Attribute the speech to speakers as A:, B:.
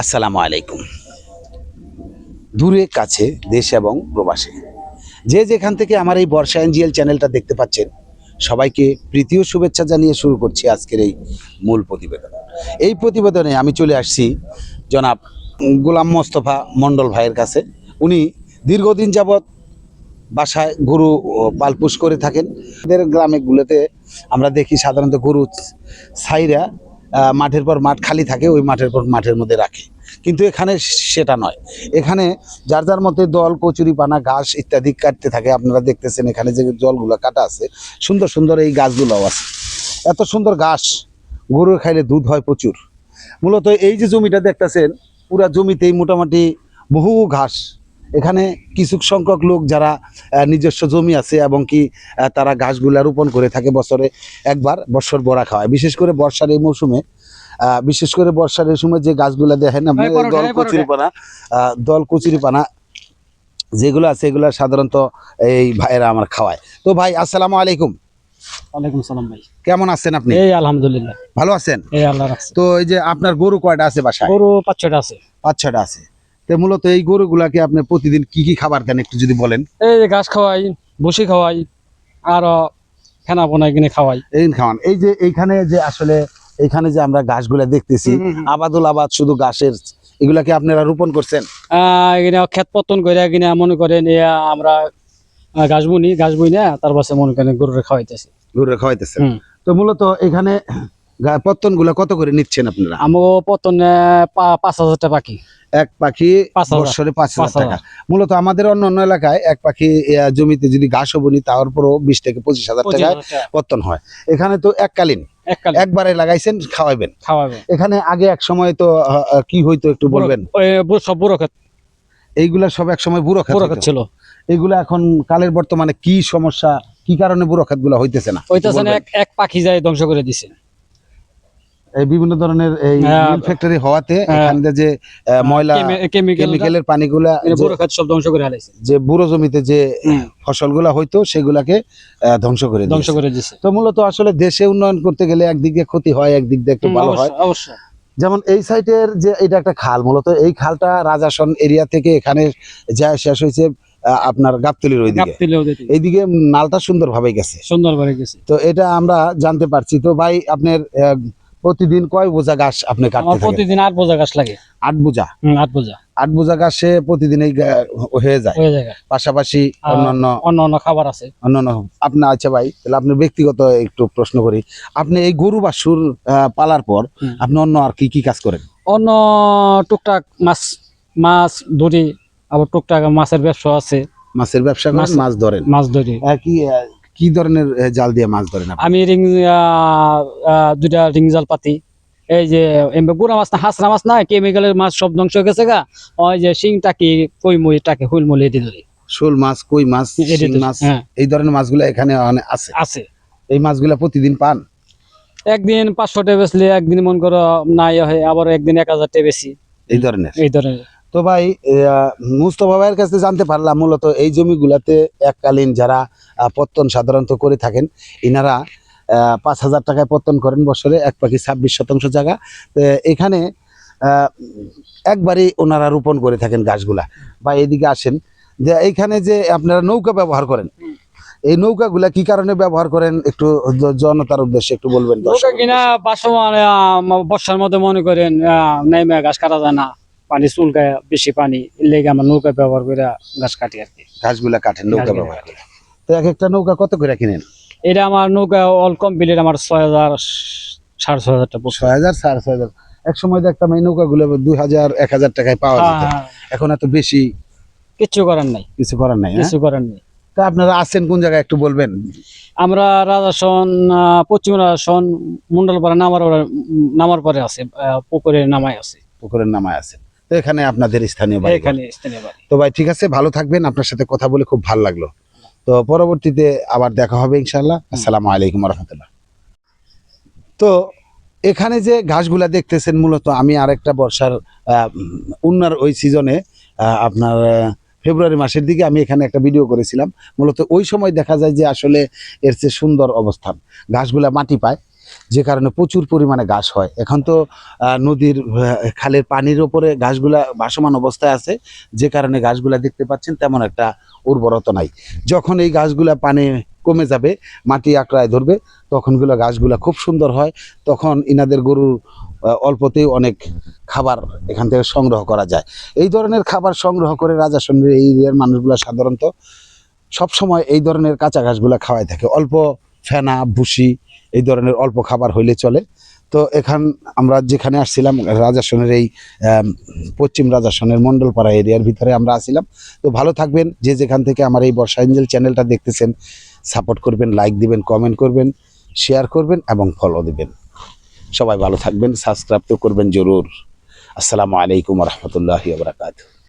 A: আসসালামু আলাইকুম। দূরে, কাছে, দেশ এবং প্রবাসে। যে যেখান থেকে আমার এই বর্ষা এনজিএল চ্যানেলটা দেখতে পাচ্ছেন, সবাইকে প্রীতি ও শুভেচ্ছা জানিয়ে শুরু করছি আজকের এই মূল প্রতিবেদন। এই প্রতিবেদনে আমি চলে আসছি জনাব গোলাম মোস্তফা মণ্ডল ভাইয়ের কাছে। উনি দীর্ঘদিন যাবৎ বাসায় গরু পালপুষ করে থাকেন। এদের গ্রামেগুলোতে আমরা দেখি সাধারণত গরু ছাইরা মাঠের পর মাঠ খালি থাকে, ওই মাঠের পর মাঠের মধ্যে রাখে। কিন্তু এখানে সেটা নয়। এখানে যার যার মধ্যে দল, কচুরি পানা, ঘাস ইত্যাদি কাটতে থাকে। আপনারা দেখতেছেন এখানে যে জলগুলো কাটা আছে, সুন্দর সুন্দর এই গাছগুলোও আছে। এত সুন্দর ঘাস, গরুর খাইলে দুধ হয় প্রচুর। মূলত এই যে জমিটা দেখতেছেন, পুরা জমিতেই মোটামুটি বহু ঘাস। এখানে কিছু সংখ্যক লোক যারা নিজস্ব জমি আছে এবং কি তারা ঘাসগুলা রোপণ করে থাকে বছরে একবার বছর বড়া খাওয়ায় বিশেষ করে বর্ষার এই মৌসুমে বিশেষ করে বর্ষার এই সময় যে গাছগুলা দেখেন আপনি দল। কচুরিপানা দল কচুরিপানা যেগুলো আছে এগুলো সাধারণত এই ভাইয়েরা আমার খাওয়ায়। তো ভাই আসসালামু আলাইকুম।
B: ওয়ালাইকুম সালাম ভাই।
A: কেমন আছেন আপনি?
B: এই আলহামদুলিল্লাহ।
A: ভালো আছেন?
B: এই আল্লাহ
A: তো এই যে আপনার গরু কয়টা আছে বাসায়?
B: গরু পাঁচ ছয়টা আছে।
A: পাঁচ ছটা আছে। তো মূলত এই গরুগুলাকে আপনি প্রতিদিন কি কি খাবার দেন একটু যদি বলেন?
B: এই যে ঘাস খাওয়াই বসি খাওয়াই আর ফেনা বনাই কিনে খাওয়াই।
A: এই খাওয়ান। এই যে এইখানে যে আসলে এইখানে যে আমরা ঘাসগুলা দেখতেছি আবাদুল আবাদ শুধু ঘাসের এগুলাকে আপনারা রোপণ করছেন?
B: আহ, এখানে ক্ষেত পত্তন করে কিনে মনে করেন আমরা ঘাস বুনি ঘাস বুই না তার পাশে মনে করেন গরুরে খাওয়াইতেছি।
A: গরুরা খাওয়াইতেছেন।
B: হুম।
A: তো মূলত এখানে পত্তনগুলা কত করে নিচ্ছেন আপনারা?
B: আমগো পতন পাঁচ হাজার টাকা পাখি।
A: এক পাখি
B: পাঁচ হাজার।
A: পাঁচ টাকা। মূলত আমাদের অন্য অন্য এলাকায় এক পাখি জমিতে যদি ঘাসও বনি তারপরও বিশ থেকে পঁচিশ হাজার টাকায়
B: টাকা।
A: পত্তন হয়। এখানে তো এককালীন। একবারে লাগাইছেন খাওয়াবেন
B: খাওয়াবে
A: এখানে আগে এক সময় তো কি হইতো একটু বলবেন?
B: সব বুড়ো
A: এইগুলা সব এক সময় বুড়ো খাত
B: ছিল।
A: এগুলা এখন কালের বর্তমানে কি সমস্যা কি কারণে বুড়ো খাতগুলা হইতেছে না
B: ওইটাছে
A: বলবেন?
B: এক পাখি যায় ধ্বংস করে দিছে।
A: বিভিন্ন ধরনের এই
B: হ্যাঁ।
A: মিল ফ্যাক্টরি হওয়াতে
B: হ্যাঁ।
A: এখান যে ময়লা কেমিক্যালের পানিগুলা
B: বুড়ো ক্ষেত সব ধ্বংস করে হালাইছে
A: যে বুড়ো জমিতে যে ফসলগুলা হইতো সেগুলাকে ধ্বংস করে
B: ধ্বংস করে দিছে
A: তো মূলত আসলে দেশে উন্নয়ন করতে গেলে একদিকে ক্ষতি হয় একদিক দিয়ে একটু ভালো হয়।
B: অবশ্যই,
A: যেমন এই সাইটের যে এটা একটা খাল মূলত এই খালটা রাজাসন এরিয়া থেকে এখানে যা শেষ হয়েছে আপনার গাবতলির ওইদিকে। এইদিকে নালটা সুন্দরভাবে গেছে।
B: সুন্দর করে গেছে।
A: তো এটা আমরা জানতে পারছি। তো ভাই আপনার প্রতিদিন কয় বোঝা ঘাস আপনি কাটতে
B: প্রতিদিন আট বোঝা গাছ লাগে।
A: আট বোঝা?
B: আট বোঝা।
A: আট বোঝা ঘাসে প্রতিদিন এই হয়ে যায়। পাশাপাশি অন্যান্য
B: অন্য অন্য খাবার আছে।
A: অন্যান্য আপনার আচ্ছা ভাই তাহলে আপনি ব্যক্তিগত একটু প্রশ্ন করি। আপনি এই গরু বাছুর আহ, পালার পর আপনি অন্য আর কি কি কাজ করেন?
B: অন্য টুকটাক মাছ মাছ ধরি আবার টুকটাক মাছের ব্যবসা আছে।
A: মাছের ব্যবসা
B: মাছ-
A: মাছ ধরেন।
B: মাছ ধরি।
A: কি কি ধরনের জাল দিয়ে মাছ ধরেন?
B: আমি রিং দুইটা রিং জাল পাতি। এই যে গুড়া মাছ না হাঁসরা মাছ না কেমিক্যালের মাছ সব ধ্বংস হয়ে গেছে গা। ওই যে শিং টাকি কই মই টাকি হুল মুলি এটি ধরি।
A: শোল মাছ কই মাছ মাছ
B: হ্যাঁ।
A: এই ধরনের মাছগুলো এখানে আছে?
B: আছে।
A: এই মাছগুলা প্রতিদিন পান?
B: একদিন পাঁচশো টে বেচলে একদিন মন করো নাই হয় আবার একদিন এক হাজার টে বেশি।
A: এই ধরনের?
B: এই ধরনের।
A: তো ভাই মুস্তফা ভাইয়ের কাছে জানতে পারলাম মূলত এই জমিগুলাতে এককালীন যারা পত্তন সাধারণত করে থাকেন, ইনারা পাঁচ হাজার টাকায় পত্তন করেন বছরে, এক পাখি ছাব্বিশ শতাংশ জায়গা। এখানে একবারই ওনারা রোপণ করে থাকেন গাছগুলা। বা এদিকে আসেন। যে এইখানে যে আপনারা নৌকা ব্যবহার করেন, এই নৌকাগুলা কি কারণে ব্যবহার করেন? একটু জনতার উদ্দেশ্যে একটু বলবেন
B: বর্ষার মধ্যে মনে করেন নাইমে ঘাস কাটা যায় না। পানি চুলকায় বেশি পানি লেগে আমার নৌকা ব্যবহার করে গাছ কাটি আর কি।
A: গাছগুলা কাটেন নৌকা ব্যবহার করে। তো এক একটা নৌকা কত করে কিনেন?
B: এটা আমার নৌকা অল কমপ্লিট আমার ছয় হাজার সাড়ে ছয় হাজার টাকা
A: ছয় হাজার সাড়ে ছয় হাজার। এক সময় দেখতাম এই নৌকাগুলো দুই হাজার এক হাজার টাকায় পাওয়া
B: হ্যাঁ,
A: যেত।
B: হ্যাঁ,
A: এখন এত বেশি
B: কিছু করার নাই।
A: কিছু করার নাই হ্যাঁ?
B: কিছু করার নেই।
A: তা আপনারা আছেন কোন জায়গায় একটু বলবেন?
B: আমরা রাজাসন পশ্চিম রাজাসন মন্ডলপাড়া নামার নামার পরে আছে আহ, পুকুরে নামায় আছে।
A: পুকুরের নামায় আছেন তো এখানে আপনাদের স্থানীয় বাড়ি
B: এখানে স্থানীয় বাড়ি।
A: তো ভাই ঠিক আছে ভালো থাকবেন। আপনার সাথে কথা বলে খুব ভালো লাগল। তো পরবর্তীতে আবার দেখা হবে ইনশাল্লাহ আসসালামু আলাইকুম রহমতুল্লাহ। তো এখানে যে ঘাসগুলা দেখতেছেন মূলত আমি আরেকটা বর্ষার উন্নার ওই সিজনে আপনার ফেব্রুয়ারি মাসের দিকে আমি এখানে একটা ভিডিও করেছিলাম। মূলত ওই সময় দেখা যায় যে আসলে এর চেয়ে সুন্দর অবস্থান। ঘাসগুলা মাটি পায়। যে কারণে প্রচুর পরিমাণে ঘাস হয়। এখন তো নদীর খালের পানির ওপরে ঘাসগুলা ভাসমান অবস্থায় আছে। যে কারণে ঘাসগুলা দেখতে পাচ্ছেন তেমন একটা উর্বরতা নাই। যখন এই গাছগুলা পানি কমে যাবে, মাটি আঁকড়ায় ধরবে, তখনগুলো গাছগুলা খুব সুন্দর হয়। তখন ইনাদের গরুর অল্পতেই অনেক খাবার এখান থেকে সংগ্রহ করা যায়। এই ধরনের খাবার সংগ্রহ করে রাজা এই এরিয়ার মানুষগুলো সাধারণত সব সময় এই ধরনের কাঁচা ঘাসগুলো খাওয়াই থাকে। অল্প ফেনা, ভুসি এই ধরনের অল্প খাবার হইলে চলে। তো এখান আমরা যেখানে আসছিলাম, রাজাসনের এই পশ্চিম রাজাসনের মণ্ডলপাড়া এরিয়ার ভিতরে আমরা আসছিলাম। তো ভালো থাকবেন, যে যেখান থেকে আমার এই বর্ষা এঞ্জেল চ্যানেলটা দেখতেছেন, সাপোর্ট করবেন, লাইক দিবেন, কমেন্ট করবেন, শেয়ার করবেন এবং ফলো দিবেন। সবাই ভালো থাকবেন, সাবস্ক্রাইব তো করবেন জরুর। আসসালামু আলাইকুম রহমতুল্লাহি বারাকাতুহু।